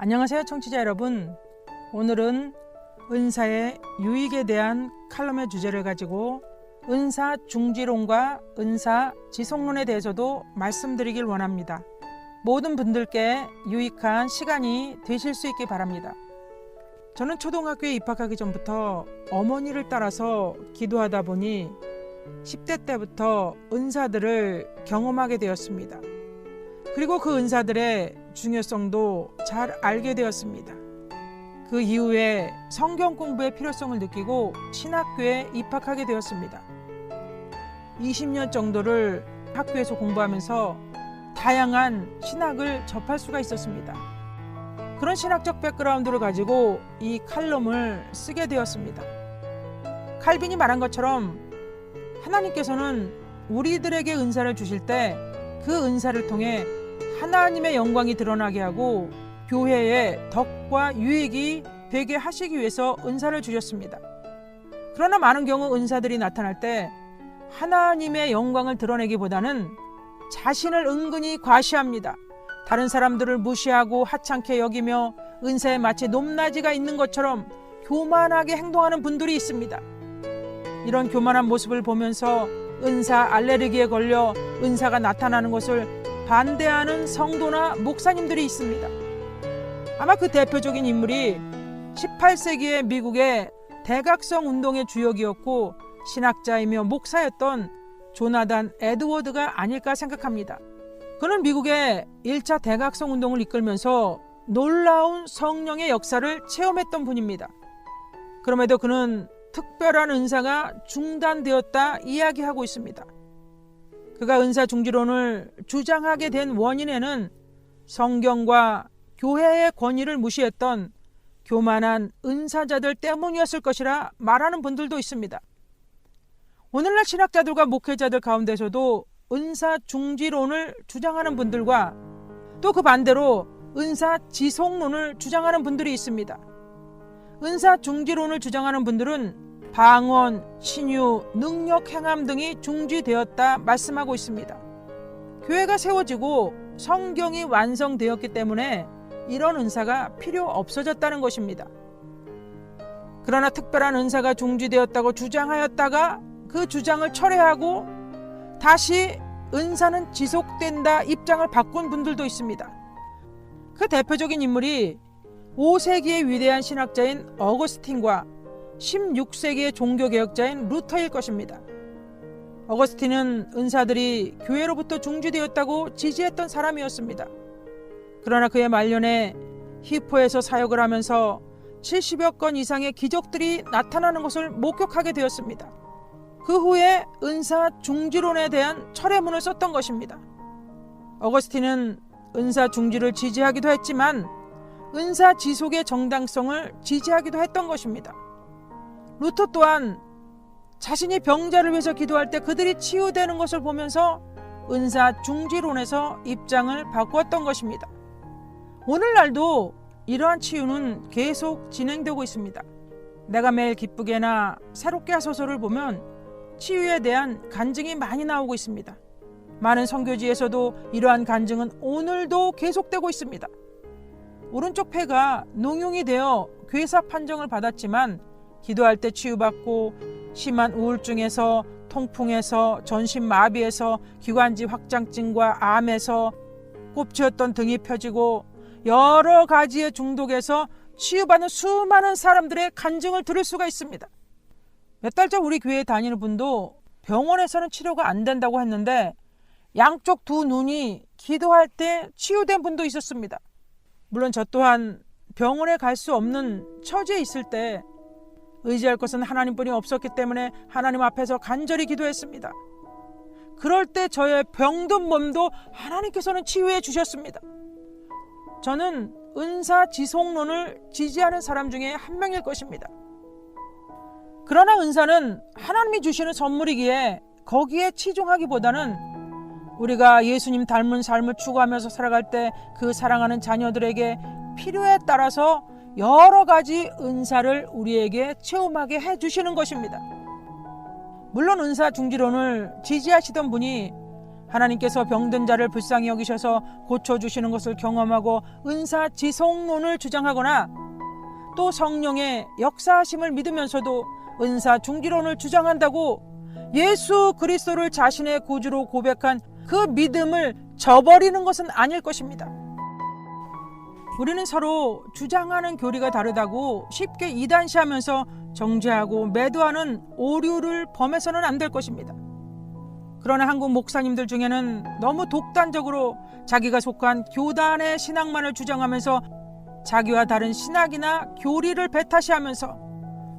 안녕하세요, 청취자 여러분. 오늘은 은사의 유익에 대한 칼럼의 주제를 가지고 은사 중지론과 은사 지속론에 대해서도 말씀드리길 원합니다. 모든 분들께 유익한 시간이 되실 수 있길 바랍니다. 저는 초등학교에 입학하기 전부터 어머니를 따라서 기도하다 보니 10대 때부터 은사들을 경험하게 되었습니다. 그리고 그 은사들의 중요성도 잘 알게 되었습니다. 그 이후에 성경 공부의 필요성을 느끼고 신학교에 입학하게 되었습니다. 20년 정도를 학교에서 공부하면서 다양한 신학을 접할 수가 있었습니다. 그런 신학적 백그라운드를 가지고 이 칼럼을 쓰게 되었습니다. 칼빈이 말한 것처럼 하나님께서는 우리들에게 은사를 주실 때 그 은사를 통해 하나님의 영광이 드러나게 하고 교회의 덕과 유익이 되게 하시기 위해서 은사를 주셨습니다. 그러나 많은 경우 은사들이 나타날 때 하나님의 영광을 드러내기보다는 자신을 은근히 과시합니다. 다른 사람들을 무시하고 하찮게 여기며 은사에 마치 높낮이가 있는 것처럼 교만하게 행동하는 분들이 있습니다. 이런 교만한 모습을 보면서 은사 알레르기에 걸려 은사가 나타나는 것을 반대하는 성도나 목사님들이 있습니다. 아마 그 대표적인 인물이 18세기의 미국의 대각성 운동의 주역이었고 신학자이며 목사였던 조나단 에드워드가 아닐까 생각합니다. 그는 미국의 1차 대각성 운동을 이끌면서 놀라운 성령의 역사를 체험했던 분입니다. 그럼에도 그는 특별한 은사가 중단되었다 이야기하고 있습니다. 그가 은사 중지론을 주장하게 된 원인에는 성경과 교회의 권위를 무시했던 교만한 은사자들 때문이었을 것이라 말하는 분들도 있습니다. 오늘날 신학자들과 목회자들 가운데서도 은사 중지론을 주장하는 분들과 또 그 반대로 은사 지속론을 주장하는 분들이 있습니다. 은사 중지론을 주장하는 분들은 방언, 신유, 능력 행함 등이 중지되었다 말씀하고 있습니다. 교회가 세워지고 성경이 완성되었기 때문에 이런 은사가 필요 없어졌다는 것입니다. 그러나 특별한 은사가 중지되었다고 주장하였다가 그 주장을 철회하고 다시 은사는 지속된다 입장을 바꾼 분들도 있습니다. 그 대표적인 인물이 5세기의 위대한 신학자인 어거스틴과 16세기의 종교개혁자인 루터일 것입니다. 어거스틴은 은사들이 교회로부터 중지되었다고 지지했던 사람이었습니다. 그러나 그의 말년에 히포에서 사역을 하면서 70여 건 이상의 기적들이 나타나는 것을 목격하게 되었습니다. 그 후에 은사 중지론에 대한 철회문을 썼던 것입니다. 어거스틴은 은사 중지를 지지하기도 했지만 은사 지속의 정당성을 지지하기도 했던 것입니다. 루터 또한 자신이 병자를 위해서 기도할 때 그들이 치유되는 것을 보면서 은사 중지론에서 입장을 바꾸었던 것입니다. 오늘날도 이러한 치유는 계속 진행되고 있습니다. 내가 매일 기쁘게나 새롭게 하소서를 보면 치유에 대한 간증이 많이 나오고 있습니다. 많은 선교지에서도 이러한 간증은 오늘도 계속되고 있습니다. 오른쪽 폐가 농용이 되어 괴사 판정을 받았지만 기도할 때 치유받고 심한 우울증에서 통풍에서 전신 마비에서 기관지 확장증과 암에서 꼽치었던 등이 펴지고 여러 가지의 중독에서 치유받는 수많은 사람들의 간증을 들을 수가 있습니다. 몇 달 전 우리 교회에 다니는 분도 병원에서는 치료가 안 된다고 했는데 양쪽 두 눈이 기도할 때 치유된 분도 있었습니다. 물론 저 또한 병원에 갈 수 없는 처지에 있을 때 의지할 것은 하나님뿐이 없었기 때문에 하나님 앞에서 간절히 기도했습니다. 그럴 때 저의 병든 몸도 하나님께서는 치유해 주셨습니다. 저는 은사 지속론을 지지하는 사람 중에 한 명일 것입니다. 그러나 은사는 하나님이 주시는 선물이기에 거기에 치중하기보다는 우리가 예수님 닮은 삶을 추구하면서 살아갈 때 그 사랑하는 자녀들에게 필요에 따라서 여러 가지 은사를 우리에게 체험하게 해 주시는 것입니다. 물론 은사 중지론을 지지하시던 분이 하나님께서 병든 자를 불쌍히 여기셔서 고쳐주시는 것을 경험하고 은사 지속론을 주장하거나 또 성령의 역사하심을 믿으면서도 은사 중지론을 주장한다고 예수 그리스도를 자신의 구주로 고백한 그 믿음을 저버리는 것은 아닐 것입니다. 우리는 서로 주장하는 교리가 다르다고 쉽게 이단시하면서 정죄하고 매도하는 오류를 범해서는 안 될 것입니다. 그러나 한국 목사님들 중에는 너무 독단적으로 자기가 속한 교단의 신앙만을 주장하면서 자기와 다른 신학이나 교리를 배타시하면서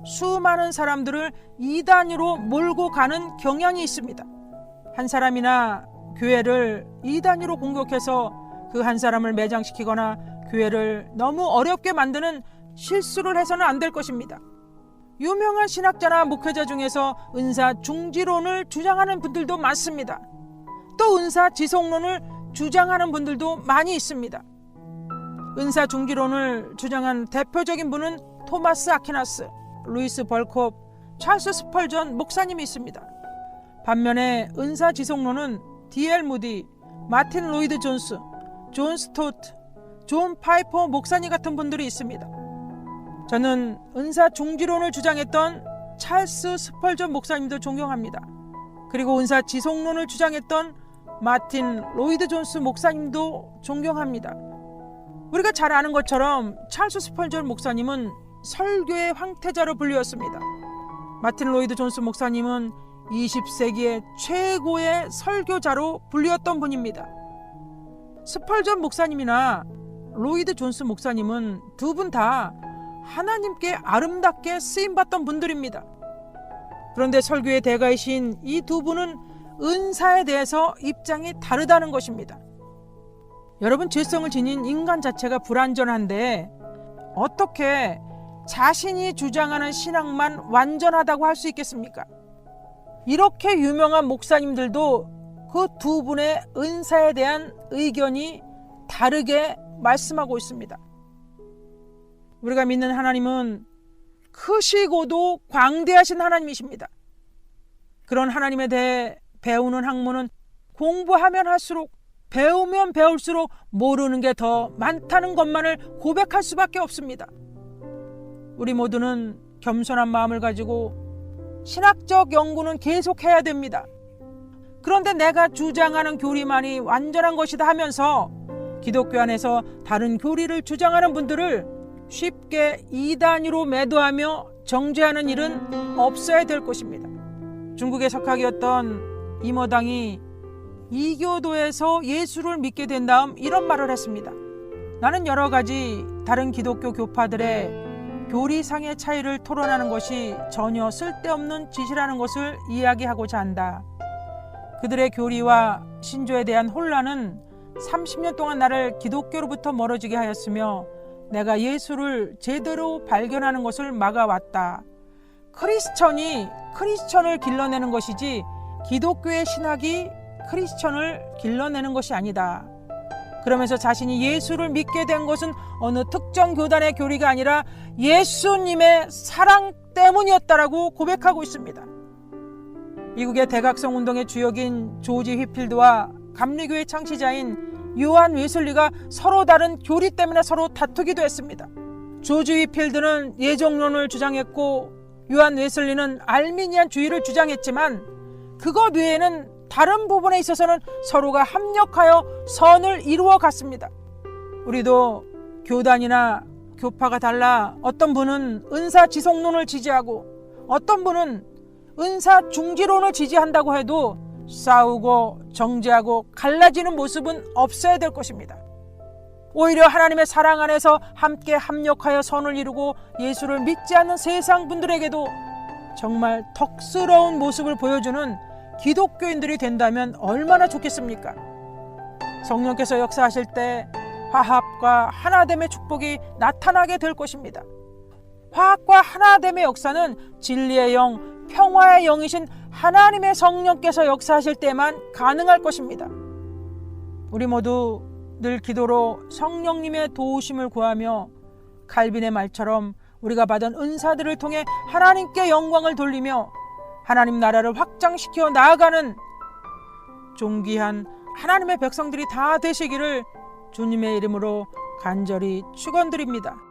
수많은 사람들을 이단으로 몰고 가는 경향이 있습니다. 한 사람이나 교회를 이단으로 공격해서 그 한 사람을 매장시키거나 교회를 너무 어렵게 만드는 실수를 해서는 안 될 것입니다. 유명한 신학자나 목회자 중에서 은사 중지론을 주장하는 분들도 많습니다. 또 은사 지속론을 주장하는 분들도 많이 있습니다. 은사 중지론을 주장한 대표적인 분은 토마스 아퀴나스, 루이스 벌콥, 찰스 스펄전 목사님이 있습니다. 반면에 은사 지속론은 D.L. 무디, 마틴 로이드 존스, 존 스토트, 존 파이퍼 목사님 같은 분들이 있습니다. 저는 은사 중지론을 주장했던 찰스 스펄전 목사님도 존경합니다. 그리고 은사 지속론을 주장했던 마틴 로이드 존스 목사님도 존경합니다. 우리가 잘 아는 것처럼 찰스 스펄전 목사님은 설교의 황태자로 불리웠습니다. 마틴 로이드 존스 목사님은 20세기의 최고의 설교자로 불리웠던 분입니다. 스펄전 목사님이나 로이드 존스 목사님은 두 분 다 하나님께 아름답게 쓰임받던 분들입니다. 그런데 설교의 대가이신 이 두 분은 은사에 대해서 입장이 다르다는 것입니다. 여러분, 죄성을 지닌 인간 자체가 불완전한데 어떻게 자신이 주장하는 신앙만 완전하다고 할 수 있겠습니까? 이렇게 유명한 목사님들도 그 두 분의 은사에 대한 의견이 다르게 말씀하고 있습니다. 우리가 믿는 하나님은 크시고도 광대하신 하나님이십니다. 그런 하나님에 대해 배우는 학문은 공부하면 할수록 배우면 배울수록 모르는 게 더 많다는 것만을 고백할 수밖에 없습니다. 우리 모두는 겸손한 마음을 가지고 신학적 연구는 계속해야 됩니다. 그런데 내가 주장하는 교리만이 완전한 것이다 하면서 기독교 안에서 다른 교리를 주장하는 분들을 쉽게 이단위로 매도하며 정죄하는 일은 없어야 될 것입니다. 중국의 석학이었던 이모당이 이교도에서 예수를 믿게 된 다음 이런 말을 했습니다. 나는 여러 가지 다른 기독교 교파들의 교리상의 차이를 토론하는 것이 전혀 쓸데없는 짓이라는 것을 이야기하고자 한다. 그들의 교리와 신조에 대한 혼란은 30년 동안 나를 기독교로부터 멀어지게 하였으며 내가 예수를 제대로 발견하는 것을 막아왔다. 크리스천이 크리스천을 길러내는 것이지 기독교의 신학이 크리스천을 길러내는 것이 아니다. 그러면서 자신이 예수를 믿게 된 것은 어느 특정 교단의 교리가 아니라 예수님의 사랑 때문이었다라고 고백하고 있습니다. 미국의 대각성 운동의 주역인 조지 휘필드와 감리교의 창시자인 요한 웨슬리가 서로 다른 교리 때문에 서로 다투기도 했습니다. 조지 휘필드는 예정론을 주장했고 요한 웨슬리는 알미니안 주의를 주장했지만 그것 외에는 다른 부분에 있어서는 서로가 합력하여 선을 이루어 갔습니다. 우리도 교단이나 교파가 달라 어떤 분은 은사 지속론을 지지하고 어떤 분은 은사 중지론을 지지한다고 해도 싸우고 정죄하고 갈라지는 모습은 없어야 될 것입니다. 오히려 하나님의 사랑 안에서 함께 합력하여 선을 이루고 예수를 믿지 않는 세상 분들에게도 정말 덕스러운 모습을 보여주는 기독교인들이 된다면 얼마나 좋겠습니까? 성령께서 역사하실 때 화합과 하나됨의 축복이 나타나게 될 것입니다. 화합과 하나됨의 역사는 진리의 영, 평화의 영이신 하나님의 성령께서 역사하실 때만 가능할 것입니다. 우리 모두 늘 기도로 성령님의 도우심을 구하며 칼빈의 말처럼 우리가 받은 은사들을 통해 하나님께 영광을 돌리며 하나님 나라를 확장시켜 나아가는 존귀한 하나님의 백성들이 다 되시기를 주님의 이름으로 간절히 축원드립니다.